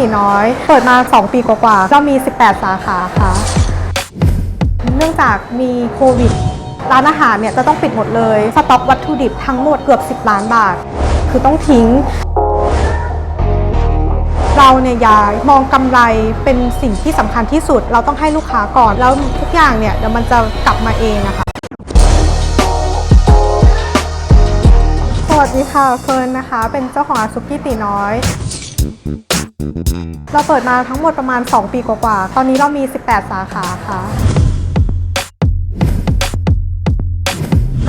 ตีน้อย เปิดมา 2 ปีกว่าๆเรามี 18 สาขาค่ะ เนื่องจากมีโควิด ร้านอาหารเนี่ยจะต้องปิดหมดเลย สต็อกวัตถุดิบทั้งหมดเกือบ 10 ล้านบาท คือต้องทิ้ง เราเนี่ยอย่ามองกำไรเป็นสิ่งที่สำคัญที่สุด เราต้องให้ลูกค้าก่อน แล้วทุกอย่างเนี่ยเดี๋ยวมันจะกลับมาเองนะคะสวัสดีค่ะเฟิร์นนะคะ เป็นเจ้าของร้านซุกี้ตีน้อย เราเปิดมาทั้งหมดประมาณ 2 ปีกว่าๆ ตอนนี้เรามี 18 สาขาค่ะ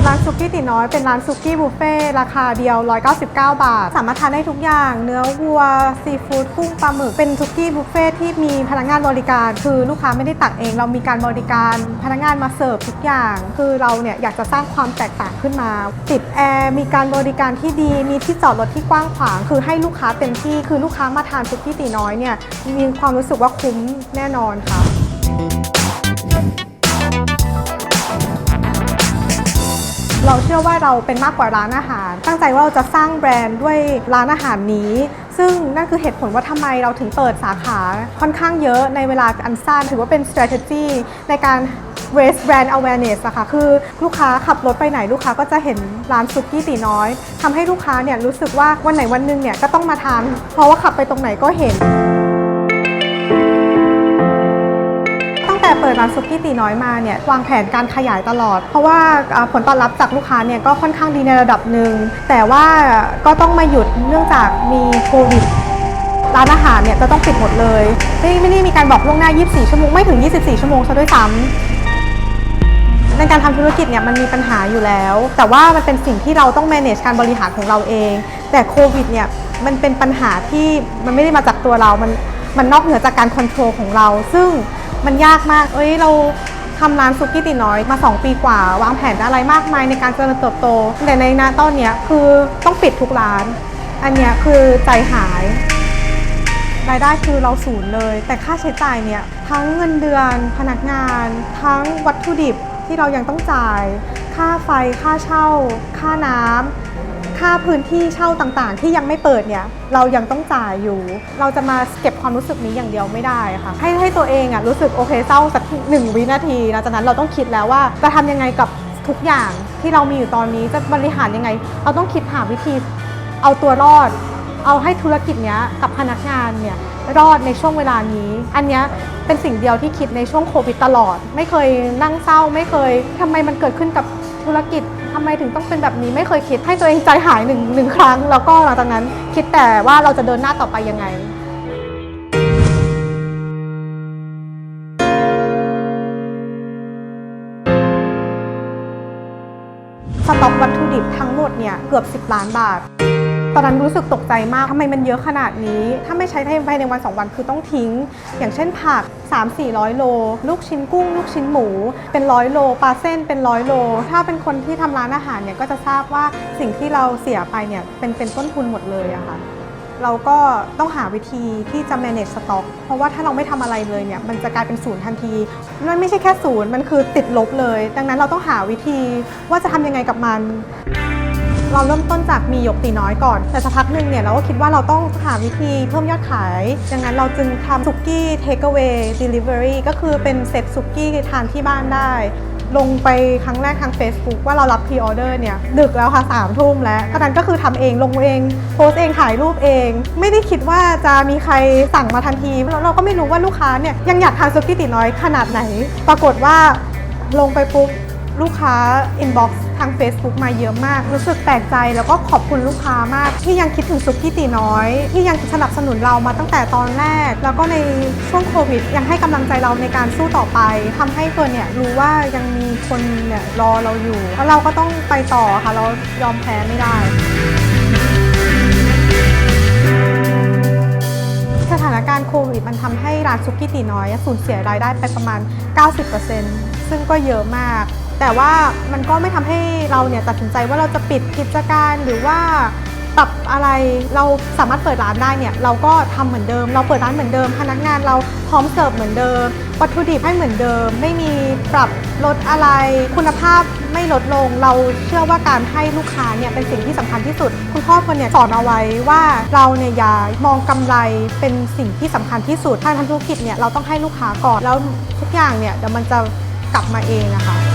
ร้านซุกี้ตีน้อยเป็นร้านซุกี้บุฟเฟ่ราคาเดียว 199 บาท สามารถทานได้ทุกอย่าง เนื้อวัวซีฟู้ดกุ้งปลาหมึกเป็นซุกี้บุฟเฟ่ที่มีพนักงานบริการ คือลูกค้าไม่ได้ตักเอง เรามีการบริการพนักงานมาเสิร์ฟทุกอย่าง คือเราเนี่ยอยากจะสร้างความแตกต่างขึ้นมา ติดแอร์มีการบริการที่ดี มีที่จอดรถที่กว้างขวาง คือให้ลูกค้าเต็มที่คือลูกค้ามาทานซุกี้ตีน้อยเนี่ยมีความรู้สึกว่าคุ้มแน่นอนค่ะ เราเชื่อว่าเราเป็นมากกว่าร้านอาหาร ตั้งใจว่าเราจะสร้างแบรนด์ด้วยร้านอาหารนี้ ซึ่งนั่นคือเหตุผลว่าทำไมเราถึงเปิดสาขาค่อนข้างเยอะในเวลาอันสั้นถือว่าเป็น strategy ในการ raise brand awareness อะค่ะคือลูกค้าขับรถไปไหนลูกค้าก็จะเห็นร้านซุกี้ตีน้อยทำให้ลูกค้าเนี่ยรู้สึกว่าวันไหนวันหนึงเนี่ยก็ต้องมาทานเพราะว่าขับไปตรงไหนก็เห็น แต่เปิดร้านซุกี้ตีน้อยมาเนี่ยวางแผนการขยายตลอด เพราะว่าผลตอบรับจากลูกค้าเนี่ยก็ค่อนข้างดีในระดับหนึ่ง แต่ว่าก็ต้องมาหยุดเนื่องจากมีโควิดร้านอาหารเนี่ยจะต้องปิดหมดเลย ไม่ไม่ได้มีการบอกล่วงหน้า 24 ชั่วโมง ไม่ถึง 24 ชั่วโมงซะด้วยซ้ำในการทำธุรกิจเนี่ยมันมีปัญหาอยู่แล้ว แต่ว่ามันเป็นสิ่งที่เราต้อง manage การบริหารของเราเอง แต่โควิดเนี่ยมันเป็นปัญหาที่มันไม่ได้มาจากตัวเรา มันมันนอกเหนือจากการควบคุมของเรา ซึ่ง มันยากมาก เอ้ยเราทำร้านซุกี้ตีน้อยมา 2 ปีกว่า วางแผนอะไรมากมายในการเจริญเติบโต แต่ในนาตอนนี้คือต้องปิดทุกร้าน อันนี้คือใจหาย รายได้คือเราศูนย์เลย แต่ค่าใช้จ่ายเนี่ยทั้งเงินเดือน พนักงาน ทั้งวัตถุดิบที่เรายังต้องจ่าย ค่าไฟค่าเช่า ค่าน้ำ ค่าพื้นที่เช่าต่างๆ ที่ยังไม่เปิดเนี่ยเรายังต้องจ่ายอยู่ เราจะมาเก็บความรู้สึกนี้อย่างเดียวไม่ได้ค่ะให้ให้ตัวเองอะรู้สึกโอเคเศร้าสักหนึ่งวินาทีหลังจากนั้นเราต้องคิดแล้วว่าจะทำยังไงกับทุกอย่างที่เรามีอยู่ตอนนี้จะบริหารยังไง เราต้องคิดหาวิธีเอาตัวรอด เอาให้ธุรกิจเนี้ยกับพนักงานเนี่ยรอดในช่วงเวลานี้ อันเนี้ยเป็นสิ่งเดียวที่คิดในช่วงโควิดตลอด ไม่เคยนั่งเศร้าไม่เคยทำไมมันเกิดขึ้นกับธุรกิจ ทำไมถึงต้องเป็นแบบนี้ไม่เคยคิดให้ตัวเองใจหายหนึ่งหนึ่งครั้ง แล้วก็หลังจากนั้นคิดแต่ว่าเราจะเดินหน้าต่อไปยังไง สต็อกวัตถุดิบทั้งหมดเนี่ยเกือบ 10 ล้านบาท ตอนนั้นรู้สึกตกใจมากทำไมมันเยอะขนาดนี้ ถ้าไม่ใช้ภายในวัน 2 วันคือต้องทิ้ง อย่างเช่นผัก 3-400 โล ลูกชิ้นกุ้ง ลูกชิ้นหมู เป็นร้อยโล ปลาเส้นเป็นร้อยโล ถ้าเป็นคนที่ทำร้านอาหารเนี่ยก็จะทราบว่าสิ่งที่เราเสียไปเนี่ยเป็นเป็นต้นทุนหมดเลยอะค่ะเราก็ต้องหาวิธีที่จะ manage stock เพราะว่าถ้าเราไม่ทำอะไรเลยเนี่ย มันจะกลายเป็นศูนย์ทันที มันไม่ใช่แค่ศูนย์ มันคือติดลบเลย ดังนั้นเราต้องหาวิธีว่าจะทำยังไงกับมัน เราเริ่มต้นจากมีหยกตีน้อยก่อน แต่สักพักหนึ่งเนี่ยเราก็คิดว่าเราต้องหาวิธีเพิ่มยอดขายดังนั้นเราจึงทำสุกี้เทคเว a y delivery ก็คือเป็นเซตสุกี้ทานที่บ้านได้ ลงไปครั้งแรกทาง Facebook ว่าเรารับพรีออเดอร์เนี่ย ดึกแล้วค่ะสามทุ่มแล้วตอนนั้นก็คือทำเองลงเอง โพสต์เองถ่ายรูปเอง ไม่ได้คิดว่าจะมีใครสั่งมาทันทีแล้วเราก็ไม่รู้ว่าลูกค้าเนี่ยยังอยากทานสุกี้ตีน้อยขนาดไหน ปรากฏว่าลงไปปุ๊บ ลูกค้า inbox ทาง Facebook มาเยอะมาก รู้สึกแปลกใจแล้วก็ขอบคุณลูกค้ามาก ที่ยังคิดถึงซุกี้ตีน้อย ที่ยังสนับสนุนเรามาตั้งแต่ตอนแรก แล้วก็ในช่วงโควิด ยังให้กำลังใจเราในการสู้ต่อไปทำให้ตัวเนี่ยรู้ว่ายังมีคนเนี่ยรอเราอยู่แล้วเราก็ต้องไปต่อค่ะเรายอมแพ้ไม่ได้สถานการณ์โควิดมันทำให้ร้านซุกี้ตีน้อยสูญเสียรายได้ไปประมาณ 90%ซึ่งก็เยอะมาก แต่ว่ามันก็ไม่ทำให้เราเนี่ยตัดสินใจว่าเราจะปิดกิจการหรือว่าปรับอะไรเราสามารถเปิดร้านได้เนี่ยเราก็ทำเหมือนเดิม เราเปิดร้านเหมือนเดิม พนักงานเราพร้อมเสิร์ฟเหมือนเดิม วัตถุดิบให้เหมือนเดิม ไม่มีปรับลดอะไร คุณภาพไม่ลดลง เราเชื่อว่าการให้ลูกค้าเนี่ยเป็นสิ่งที่สำคัญที่สุด คุณพ่อคนเนี่ยสอนเอาไว้ว่าเราเนี่ยอย่ามองกำไรเป็นสิ่งที่สำคัญที่สุดทางทำธุรกิจเนี่ยเราต้องให้ลูกค้าก่อนแล้วทุกอย่างเนี่ยเดี๋ยวมันจะกลับมาเองอะคะ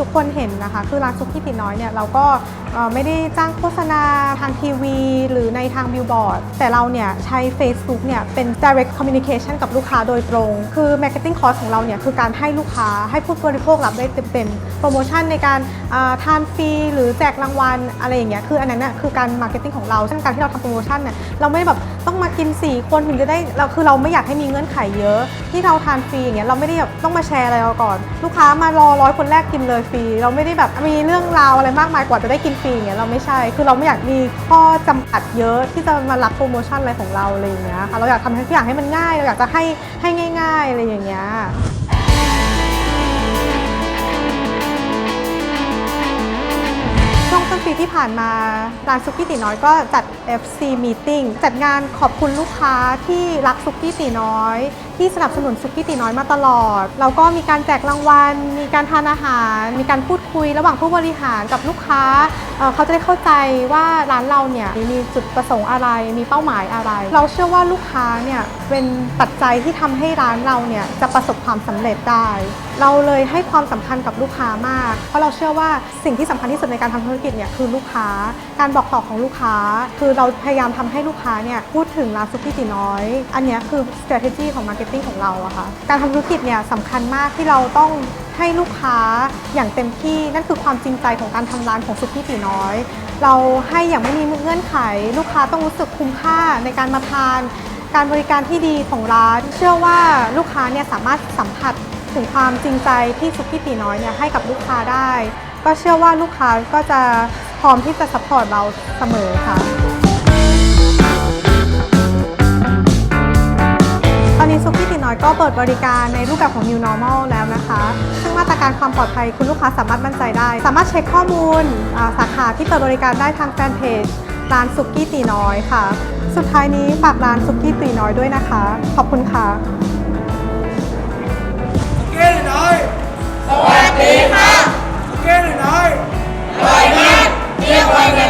ทุกคนเห็นนะคะ คือร้านซุกี้ตีน้อยเนี่ยเราก็ไม่ได้จ้างโฆษณาทางทีวี หรือในทางบิลบอร์ด แต่เราเนี่ยใช้ Facebook เนี่ยเป็น direct communication กับลูกค้าโดยตรง คือ marketing cost ของเราเนี่ยคือการให้ลูกค้าให้ผู้บริโภครับได้เต็มๆ โปรโมชั่นในการทานฟรีหรือแจกรางวัลอะไรอย่างเงี้ย คืออันนั้นน่ะคือการ marketing ของเราเช่นการที่เราทำโปรโมชั่นเนี่ยเราไม่ได้แบบ มากิน 4 คนถึงจะได้เราคือเราไม่อยากให้มีเงื่อนไขเยอะ ที่เราทานฟรีอย่างเงี้ยเราไม่ได้แบบต้องมาแชร์อะไรเราก่อน ลูกค้ามารอร้อยคนแรกกินเลยฟรี เราไม่ได้แบบมีเรื่องราวอะไรมากมายกว่าจะได้กินฟรีอย่างเงี้ยเราไม่ใช่ คือเราไม่อยากมีข้อจำกัดเยอะที่จะมารับโปรโมชั่นอะไรของเราอะไรอย่างเงี้ยค่ะเราอยากทำทุกอย่างให้มันง่าย เราอยากจะให้ให้ง่าย ๆอะไรอย่างเงี้ย ปีที่ผ่านมาร้านซุกี้ตีน้อยก็จัด FC Meeting จัดงานขอบคุณลูกค้าที่รักซุกี้ตีน้อย ที่สนับสนุนซุกี้ตีน้อยมาตลอด แล้วก็มีการแจกรางวัล มีการทานอาหาร มีการพูดคุยระหว่างผู้บริหารกับลูกค้าเเขาจะได้เข้าใจว่าร้านเราเนี่ยมีจุดประสงค์อะไร มีเป้าหมายอะไร เราเชื่อว่าลูกค้าเนี่ยเป็นปัจจัยที่ทำให้ร้านเราเนี่ยจะประสบความสำเร็จได้ เราเลยให้ความสำคัญกับลูกค้ามาก เพราะเราเชื่อว่าสิ่งที่สำคัญที่สุดในการทำธุรกิจเนี่ยคือลูกค้า การบอกต่อของลูกค้า คือเราพยายามทำให้ลูกค้าเนี่ยพูดถึงร้านซุกี้ตีน้อย อันนี้คือ strategy ของ marketing ของเราอะค่ะการทำธุรกิจเนี่ยสำคัญมากที่เราต้องให้ลูกค้าอย่างเต็มที่นั่นคือความจริงใจของการทำร้านของซุกี้ตีน้อย เราให้อย่างไม่มีเงื่อนไข ลูกค้าต้องรู้สึกคุ้มค่าในการมาทาน การบริการที่ดีของร้าน เชื่อว่าลูกค้าเนี่ยสามารถสัมผัสถึงความจริงใจที่ซุกี้ตีน้อยเนี่ยให้กับลูกค้าได้ ก็เชื่อว่าลูกค้าก็จะ พร้อมที่จะซัพพอร์ตเราเสมอค่ะ ตอนนี้ซุกี้ตีน้อยก็เปิดบริการในรูปแบบของ New Normal แล้วนะคะ ซึ่งมาตรการความปลอดภัยคุณลูกค้าสามารถมั่นใจได้ สามารถเช็คข้อมูลสาขาที่เปิดบริการได้ทางแฟนเพจร้านซุกี้ตีน้อยค่ะ สุดท้ายนี้ฝากร้านซุกี้ตีน้อยด้วยนะคะ ขอบคุณค่ะซุกี้ตีน้อย สวัสดีค่ะซุกี้ตีน้อย Bye-bye.